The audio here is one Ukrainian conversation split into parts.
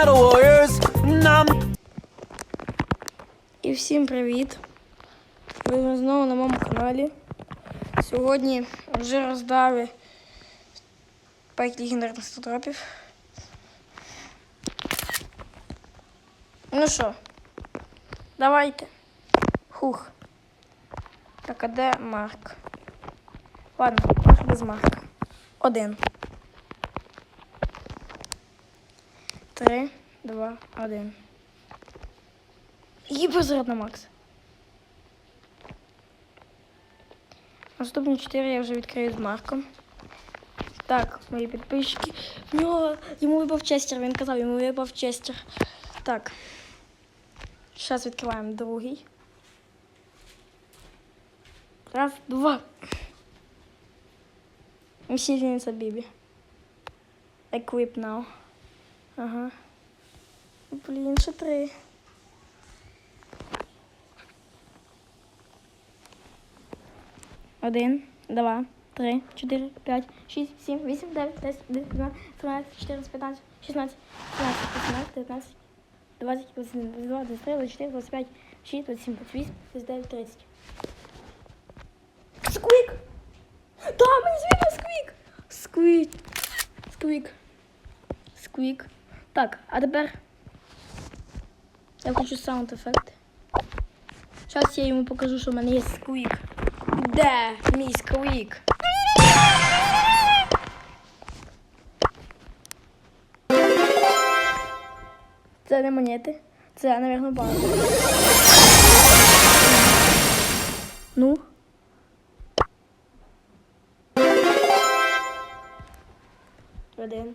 Metal Warriors. Nom. І всім привіт! Ви знову на моєму каналі. Сьогодні вже роздали 5 легендарних статропів. Ну що, давайте. Хух. Так, а де Марк? Ладно, Марк без Марка. Один. Три, два, один. Гіперзаряд на Макс. Наступні 4 я вже відкрию з Марком. Так, мої підписчики. В нього йому випав честер, він казав, йому випав честер. Так. Зараз відкриваємо другий. Раз, два. Усиленница Бібі. Equip now. Ага. Блін, ще три. Один, два, три, чотири, п'ять, шість, сім, вісім, дев'ять, десять, одинадцять, дванадцять, тринадцять, чотирнадцять, п'ятнадцять, шістнадцять, сімнадцять, вісімнадцять, дев'ятнадцять, двадцять, двадцять два, двадцять три, двадцять чотири, двадцять п'ять, шість, двадцять сім, двадцять вісім, двадцять дев'ять, тридцять. Сквік! Да, мені звідно сквік! Сквік! Сквік! Сквік. Так, а тепер я хочу саунд ефект. Зараз я йому покажу, що в мене є сквік. Де мій сквік? Це не монети. Це, напевно, банк. Ну. Один.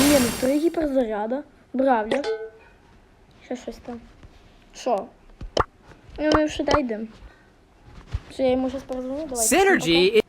Ні, ну три гіперзаряда. Бравлер. Ще щось там. Що? Ну, ми вже дійдемо. Що я йому щось перезвоню? Давайте. Synergy.